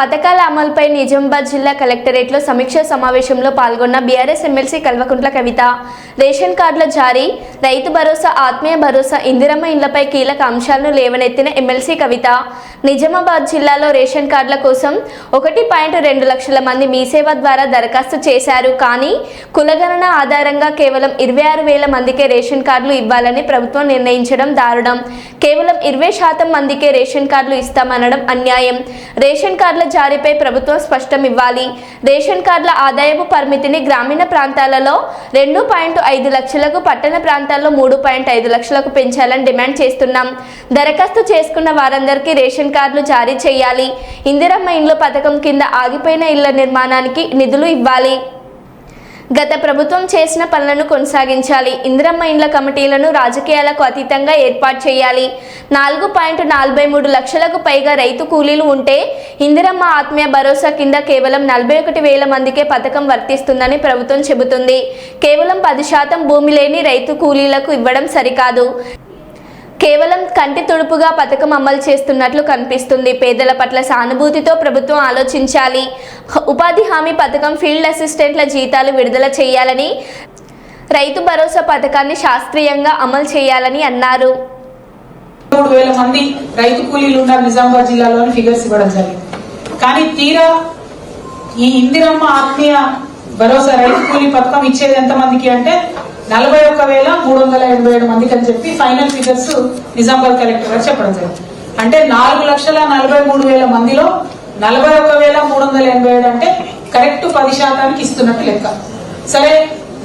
పథకాల అమలుపై నిజామాబాద్ జిల్లా కలెక్టరేట్లో సమీక్ష సమావేశంలో పాల్గొన్న BRS MLC Kalvakuntla Kavitha. Ration కార్డుల జారీ రైతు భరోసా ఆత్మీయ భరోసా ఇందిరమ్మ ఇండ్లపై కీలక అంశాలను లేవనెత్తిన ఎమ్మెల్సీ కవిత నిజామాబాద్ జిల్లాలో రేషన్ కార్డుల కోసం ఒకటి పాయింట్ రెండు లక్షల మంది మీసేవ ద్వారా దరఖాస్తు చేశారు. కానీ కులగణన ఆధారంగా కేవలం ఇరవై ఆరు వేల మందికే రేషన్ కార్డులు ఇవ్వాలని ప్రభుత్వం నిర్ణయించడం దారుణం. కేవలం ఇరవై శాతం మందికే రేషన్ కార్డులు ఇస్తామనడం అన్యాయం. రేషన్ కార్డుల జారీపై ప్రభుత్వం స్పష్టం ఇవ్వాలి. రేషన్ కార్డుల ఆదాయపు పరిమితిని గ్రామీణ ప్రాంతాలలో రెండు పాయింట్ ఐదు లక్షలకు పట్టణ ప్రాంత ప్రాంతాల్లో మూడు పాయింట్ ఐదు లక్షలకు పెంచాలని డిమాండ్ చేస్తున్నాం. దరఖాస్తు చేసుకున్న వారందరికీ రేషన్ కార్డులు జారీ చేయాలి. ఇందిరమ్మ ఇండ్ల పథకం కింద ఆగిపోయిన ఇళ్ళ నిర్మాణానికి నిధులు ఇవ్వాలి. గత ప్రభుత్వం చేసిన పనులను కొనసాగించాలి. ఇందిరమ్మ ఇండ్ల కమిటీలను రాజకీయాలకు అతీతంగా ఏర్పాటు చేయాలి. నాలుగు పాయింట్ నలభై మూడు లక్షలకు పైగా రైతు కూలీలు ఉంటే ఇందిరమ్మ ఆత్మీయ భరోసా కింద కేవలం నలభై ఒకటి వేల మందికే పథకం వర్తిస్తుందని ప్రభుత్వం చెబుతుంది. కేవలం పది శాతం భూమి లేని రైతు కూలీలకు ఇవ్వడం సరికాదు. కేవలం కంటి తుడుపుగా పథకం అమలు చేస్తున్నట్లు కనిపిస్తుంది. పేదల పట్ల సానుభూతితో ప్రభుత్వం ఆలోచించాలి. ఉపాధి హామీ పథకం ఫీల్డ్ అసిస్టెంట్ల జీతాలు విడుదల చేయాలని రైతు భరోసా పథకాన్ని శాస్త్రీయంగా అమలు చేయాలని అన్నారు. మూడు వేల మంది రైతు కూలీలు ఉన్నారు నిజామాబాద్ జిల్లాలోని ఫిగర్స్ ఇవ్వడం జరిగింది. కానీ తీరా ఈ ఇందిరమ్మ ఆత్మీయ భరోసా రైతు కూలీ పథకం ఇచ్చేది ఎంత మందికి అంటే నలభై ఒక్క వేల మూడు వందల ఎనభై ఏడు మందికి అని చెప్పి ఫైనల్ ఫిగర్స్ నిజామాబాద్ కలెక్టర్ గారు చెప్పడం జరిగింది. అంటే నాలుగు లక్షల నలభై మూడు వేల మందిలో నలభై ఒక్క వేల మూడు వందల ఎనభై ఏడు అంటే కరెక్ట్ పది శాతానికి ఇస్తున్నట్టు లెక్క. సరే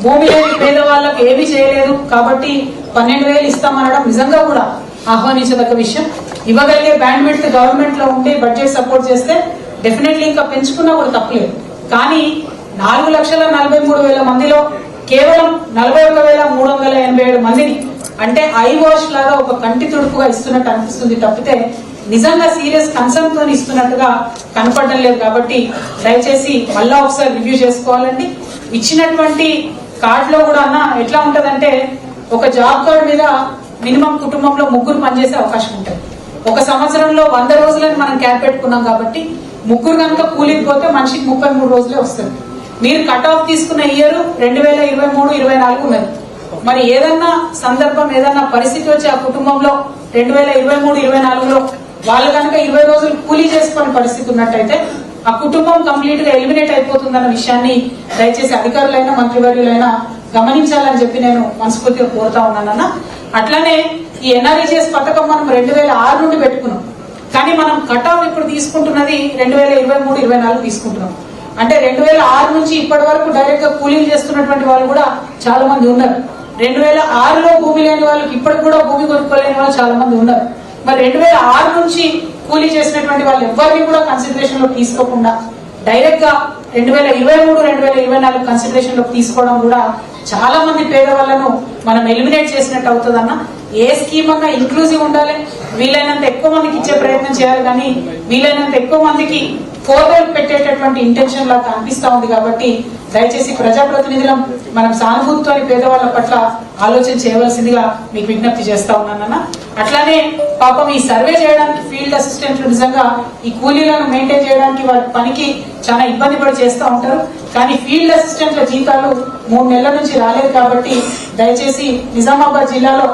భూమి లేని పేదవాళ్ళకు ఏమీ చేయలేదు కాబట్టి పన్నెండు వేలు ఇస్తామనడం నిజంగా కూడా ఆహ్వానించదగ్గ విషయం. ఇవ్వగలిగే బ్యాండ్ విడ్త్ గవర్నమెంట్లో ఉంటే బడ్జెట్ సపోర్ట్ చేస్తే డెఫినెట్లీ ఇంకా పెంచుకున్నా కూడా తప్పలేదు. కానీ నాలుగు లక్షల నలభై మూడు వేల మందిలో కేవలం నలభై ఒక్క వేల మూడు వందల ఎనభై ఏడు మందిని అంటే ఐ వాష్ లాగా ఒక కంటి తుడుపుగా ఇస్తున్నట్టు అనిపిస్తుంది తప్పితే నిజంగా సీరియస్ కన్సర్న్తో ఇస్తున్నట్టుగా కనపడడం లేదు కాబట్టి దయచేసి మళ్ళా ఒకసారి రివ్యూ చేసుకోవాలండి. ఇచ్చినటువంటి కార్డ్లో కూడా అన్న ఎట్లా ఉంటదంటే ఒక జాబ్ కార్డ్ మీద మినిమం కుటుంబంలో ముగ్గురు పనిచేసే అవకాశం ఉంటుంది. ఒక సంవత్సరంలో వంద రోజులని మనం క్యాప్ పెట్టుకున్నాం కాబట్టి ముగ్గురు కనుక కూలికి పోతే మనిషికి ముప్పై మూడు రోజులే వస్తుంది. మీరు కట్ ఆఫ్ తీసుకున్న ఇయర్ రెండు వేల ఇరవై మూడు ఇరవై నాలుగు ఉన్నది మరి ఏదన్నా సందర్భం ఏదన్నా పరిస్థితి వచ్చి ఆ కుటుంబంలో రెండు వేల ఇరవై మూడు ఇరవై నాలుగులో వాళ్ళు కనుక ఇరవై రోజులు కూలీ చేసుకునే పరిస్థితి ఉన్నట్టయితే ఆ కుటుంబం కంప్లీట్గా ఎలిమినేట్ అయిపోతుందన్న విషయాన్ని దయచేసి అధికారులైనా మంత్రివర్యులైనా గమనించాలని చెప్పి నేను మనస్ఫూర్తిగా కోరుతా ఉన్నానన్న అట్లానే ఈ ఎన్ఆర్ఈజీఎస్ పథకం మనం రెండు వేల ఆరు నుండి పెట్టుకున్నాం. కానీ మనం కట్ ఆఫ్ ఇప్పుడు తీసుకుంటున్నది రెండు వేల ఇరవై మూడు ఇరవై నాలుగు తీసుకుంటున్నాం. అంటే రెండు వేల ఆరు నుంచి ఇప్పటి వరకు డైరెక్ట్గా కూలీలు చేస్తున్నటువంటి వాళ్ళు కూడా చాలా మంది ఉన్నారు. రెండు వేల ఆరులో భూమి లేని వాళ్ళకి ఇప్పటికి కూడా భూమి కొనుక్కోలేని వాళ్ళు చాలా మంది ఉన్నారు. మరి రెండు వేల ఆరు నుంచి కూలీ చేసినటువంటి వాళ్ళు ఎవరిని కూడా కన్సిడరేషన్లో తీసుకోకుండా డైరెక్ట్గా రెండు వేల ఇరవై మూడు రెండు వేల ఇరవై నాలుగు కన్సిడరేషన్లో తీసుకోవడం కూడా చాలా మంది పేదవాళ్ళను మనం ఎలిమినేట్ చేసినట్టు అవుతుందన్న ఏ స్కీమ్ అన్నా ఇంక్లూజివ్ ఉండాలి. వీలైనంత ఎక్కువ మందికి ఇచ్చే ప్రయత్నం చేయాలి కానీ వీలైనంత ఎక్కువ మందికి ఫోటోలు పెట్టేటటువంటి ఇంటెన్షన్ లాగా అనిపిస్తా ఉంది కాబట్టి దయచేసి ప్రజాప్రతినిధులం మనం సానుభూతితో పేదవాళ్ళ పట్ల ఆలోచన చేయవలసిందిగా మీకు విజ్ఞప్తి చేస్తా ఉన్నానన్న అట్లానే పాపం ఈ సర్వే చేయడానికి ఫీల్డ్ అసిస్టెంట్లు నిజంగా ఈ కూలీలను మెయింటైన్ చేయడానికి వారి పనికి చాలా ఇబ్బంది పడి చేస్తూ ఉంటారు. కానీ ఫీల్డ్ అసిస్టెంట్ల జీతాలు మూడు నెలల నుంచి రాలేదు కాబట్టి దయచేసి నిజామాబాద్ జిల్లాలో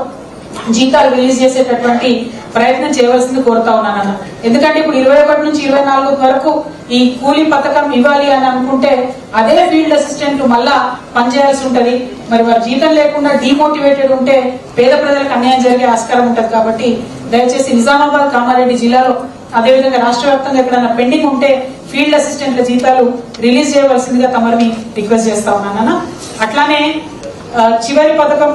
జీతాలు రిలీజ్ చేసేటటువంటి ప్రయత్నం చేయవలసింది కోరుతా ఉన్నానన్న. ఎందుకంటే ఇప్పుడు ఇరవై ఒకటి నుంచి ఇరవై నాలుగు వరకు ఈ కూలీ పథకం ఇవ్వాలి అని అనుకుంటే అదే ఫీల్డ్ అసిస్టెంట్లు మళ్ళా పనిచేయాల్సి ఉంటది. మరి వారి జీతం లేకుండా డిమోటివేటెడ్ ఉంటే పేద ప్రజలకు అన్యాయం జరిగే ఆస్కారం ఉంటది కాబట్టి దయచేసి నిజామాబాద్ కామారెడ్డి జిల్లాలో అదేవిధంగా రాష్ట్ర వ్యాప్తంగా ఎక్కడైనా పెండింగ్ ఉంటే ఫీల్డ్ అసిస్టెంట్ల జీతాలు రిలీజ్ చేయవలసిందిగా తమరిని రిక్వెస్ట్ చేస్తా ఉన్నానన్న. అట్లానే చివరి పథకం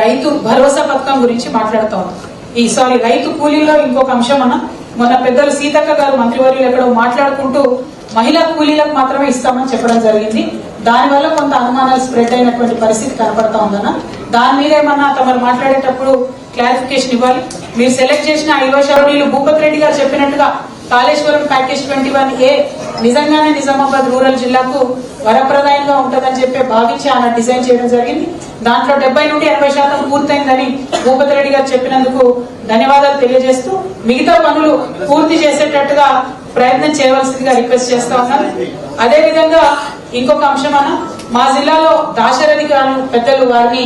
రైతు భరోసా పథకం గురించి మాట్లాడుతా ఉన్నాం. ఈ సారీ రైతు కూలీల్లో ఇంకొక అంశం అన్న. మొన్న పెద్దలు సీతక్క గారు మంత్రివర్యులు ఎక్కడో మాట్లాడుకుంటూ మహిళా కూలీలకు మాత్రమే ఇస్తామని చెప్పడం జరిగింది. దానివల్ల కొంత అనుమానాలు స్ప్రెడ్ అయినటువంటి పరిస్థితి కనపడతా ఉందన్న. దాని మీద ఏమన్నా తమరు మాట్లాడేటప్పుడు క్లారిఫికేషన్ ఇవ్వాలి. మీరు సెలెక్ట్ చేసిన ఐదో శరణీలు భూపత్ రెడ్డి గారు చెప్పినట్టుగా Kaleshwaram package twenty one A నిజంగానే నిజామాబాద్ రూరల్ జిల్లాకు వరప్రదాయంగా ఉంటుందని చెప్పి భావించి ఆయన డిజైన్ చేయడం జరిగింది. దాంట్లో డెబ్బై నుండి ఎనభై శాతం పూర్తయిందని భూపతి రెడ్డి గారు చెప్పినందుకు ధన్యవాదాలు తెలియజేస్తూ మిగతా పనులు పూర్తి చేసేటట్టుగా ప్రయత్నం చేయవలసిందిగా రిక్వెస్ట్ చేస్తా ఉన్నాను. అదే విధంగా ఇంకొక అంశం అన్న మా జిల్లాలో దాశరథి గారు పెద్దలు వారిని